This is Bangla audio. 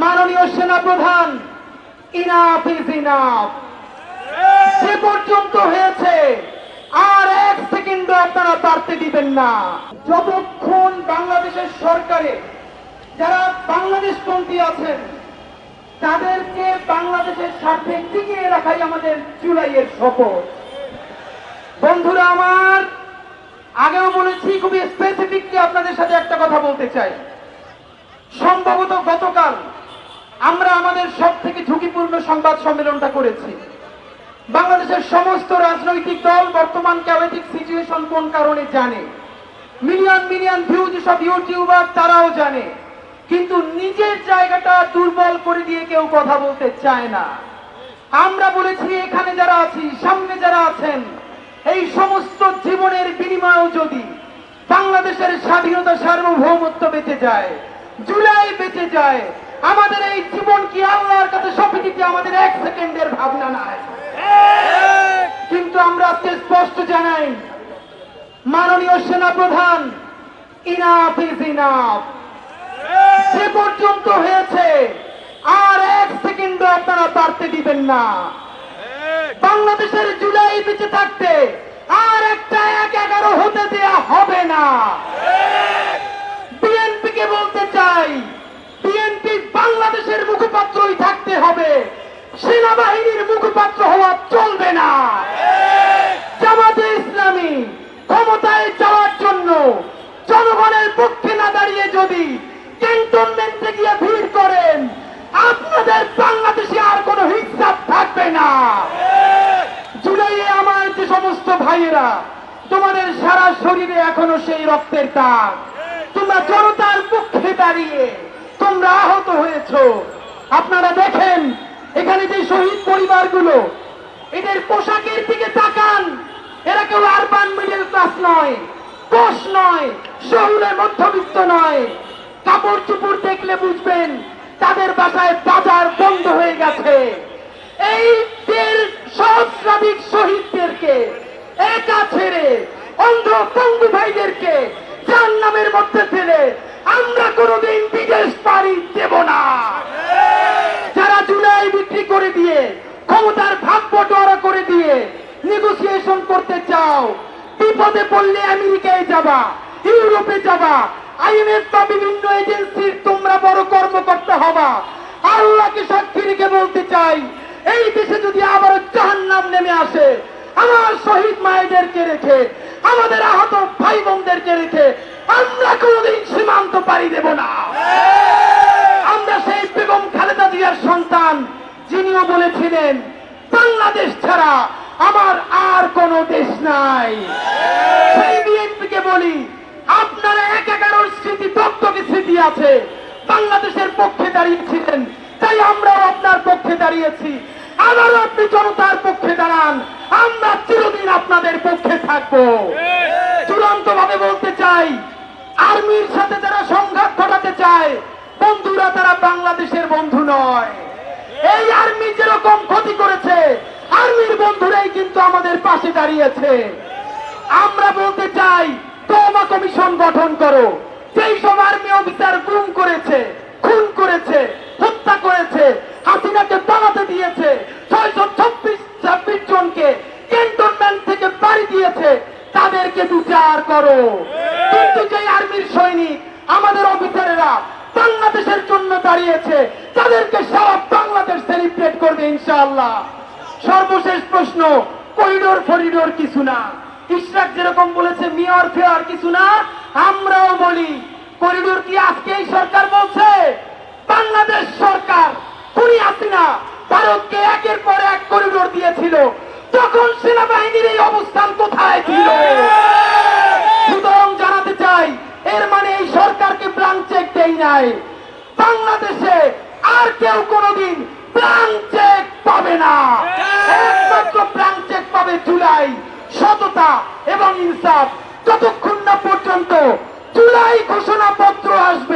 মাননীয় সেনা প্রধান ইনাফ ইজ ইনাফ যে পর্যন্ত হয়েছে, আর এক সেকেন্ড আপনারা বাড়তে দিবেন না। যতক্ষণ বাংলাদেশের সরকারে যারা বাংলাদেশ বাংলাদেশপন্থী আছেন, তাদেরকে বাংলাদেশের স্বার্থে টিকিয়ে রাখাই আমাদের জুলাইয়ের শপথ। বন্ধুরা আমার, আগেও বলেছি, খুবই স্পেসিফিকলি আপনাদের সাথে একটা কথা বলতে চাই। সম্ভবত গতকাল আমরা আমাদের সব থেকে ঝুঁকিপূর্ণ সংবাদ সম্মেলনটা করেছি। বাংলাদেশের সমস্ত রাজনৈতিক দল বর্তমান ক্যাবেটিক সিচুয়েশন কোন কারণে জানে? মিলিয়ন মিলিয়ন ভিউ যেসব ইউটিউবার তারাও জানে। কিন্তু নিজের জায়গাটা দুর্বল করে দিয়ে কেউ কথা বলতে চায় না। আমরা বলেছি, এখানে যারা আছি, সামনে যারা আছেন, এই সমস্ত জীবনের বিনিময়েও যদি বাংলাদেশের স্বাধীনতা সার্বভৌমত্ব বেঁচে যায়, জুলাই বেঁচে যায় আমাদের এই জীবন কি আল্লাহর কাছে সঁপে দিতে আমাদের এক সেকেন্ডের ভাবনা নাই। কিন্তু আমরা আজকে স্পষ্ট জানাই, মাননীয় সেনা প্রধান ইনাফ ইজ ইনাফ যে পর্যন্ত হয়েছে, আর এক সেকেন্ড আপনারা বাড়তে দিবেন না। বাংলাদেশের জুলাই বেঁচে থাকতে আর একটা এক এগারো হতে দেয়া হবে না বিএনপি কে বলতে চাই বিএনপি বাংলাদেশের মুখপাত্রই থাকতে হবে। সেনাবাহিনীর মুখপাত্র হওয়া চলবে না। জামাতে ইসলামী ক্ষমতায় যাওয়ার জন্য জনগণের পক্ষে না দাঁড়িয়ে যদি ক্যান্টনমেন্টে গিয়ে ভিড় করেন, আপনাদের বাংলাদেশে আর কোনো হিসাব থাকবে না। জুলাইয়ে আমার যে সমস্ত ভাইয়েরা, তোমাদের সারা শরীরে এখনও সেই রক্তের দাগ। তোমরা জনতার পক্ষে দাঁড়িয়ে তোমরা আহত হয়েছো। আপনারা দেখেন, এখানে যে শহীদ পরিবারগুলো, এদের পোশাকের দিকে তাকান। এরা কেউ আরবান মিডল ক্লাস নয় কোষ নয়, শহুরে মধ্যবিত্ত নয়। কাপড় চুপড় দেখলে বুঝবেন, তাদের বাসায় বাজার বন্ধ হয়ে গেছে। এই দেড় সহস্রাধিক শহীদদেরকে একা ছেড়ে অন্ধ পঙ্গু ভাইদেরকে যার নামের মধ্যে ফেলে আমরা কোনোদিন বিদেশ পাড়ি দেব না যারা জুলাই বিক্রি করে দিয়ে ক্ষমতার ভাগ বটোয়ারা করে দিয়ে নেগোসিয়েশন করতে চাও। বিপদে পড়লে আমেরিকায় যাবা ইউরোপে যাবা আইএমএফ বা বিভিন্ন এজেন্সির তোমরা বড় কর্মকর্তা হবা। আল্লাহকে সাক্ষী রেখে বলতে চাই এই দেশে যদি আবার জাহান্নাম নেমে আসে আমার শহীদ মায়েদেরকে রেখে আমাদের আহত ভাই বোনদেরকে রেখে আমরা কোনোদিন সীমান্ত পাড়ি দেব না। আমরা সেই বেগম খালেদা জিয়ার সন্তান যিনিও বলেছিলেন বাংলাদেশ ছাড়া আমার আর কোনো দেশ নাই। সেই বিএনপিকে বলি আপনারা এক এগারোর স্মৃতি দপ্তকে স্মৃতি আছে বাংলাদেশের পক্ষে দাঁড়িয়েছিলেন তাই আমরাও আপনার পক্ষে দাঁড়িয়েছি। আবারও আপনি জনতার পক্ষে দাঁড়ান আমরা চিরদিন আপনাদের পক্ষে থাকব। চূড়ান্ত ভাবে বলতে চাই আর্মির সাথে যারা সংঘাত ঘটাতে চায় বন্ধুরা তারা বাংলাদেশের বন্ধু নয় এই আর্মি যেরকম ক্ষতি করেছে আর্মির বন্ধুরাই কিন্তু আমাদের পাশে দাঁড়িয়েছে আমরা বলতে চাই তোমা কমিশন গঠন করো। যেই সব আর্মি অফিসার গুম করেছে, খুন করেছে, হত্যা করেছে, হাসিনাকে দাঁড়াতে দিয়েছে, ছয়শো ছাব্বিশ ছাব্বিশ জনকে ক্যান্টনমেন্ট থেকে বাড়ি দিয়েছে, তাদেরকে বিচার করো। কিন্তু যে আর্মির সৈনিক, আমাদের অফিসারেরা বাংলাদেশের জন্য দাঁড়িয়েছে, তাদেরকে সারা বাংলাদেশ সেলিব্রেট করবে ইনশাআল্লাহ। সর্বশেষ প্রশ্ন করিডোর, ফরিডোর কিছু না। ইশরাক যেরকম বলেছে, মেয়র ফেয়ার কিছু না, আমরাও বলি, করিডোর কি আজকে এই সরকার বলছে? বাংলাদেশ সরকার, খুনি হাসিনা, ভারতকে একের পর এক করিডোর দিয়েছিল। তখন সেনাবাহিনীর এই অবস্থান কোথায় ছিল? সুতরাং জানাতে চাই, এর মানে এই সরকারকে প্লান চেক দেই নাই। বাংলাদেশে আর কেউ কোনোদিন প্লান চেক সততা এবং ইনসাফ। যতক্ষণ না পর্যন্ত জুলাই ঘোষণাপত্র আসবে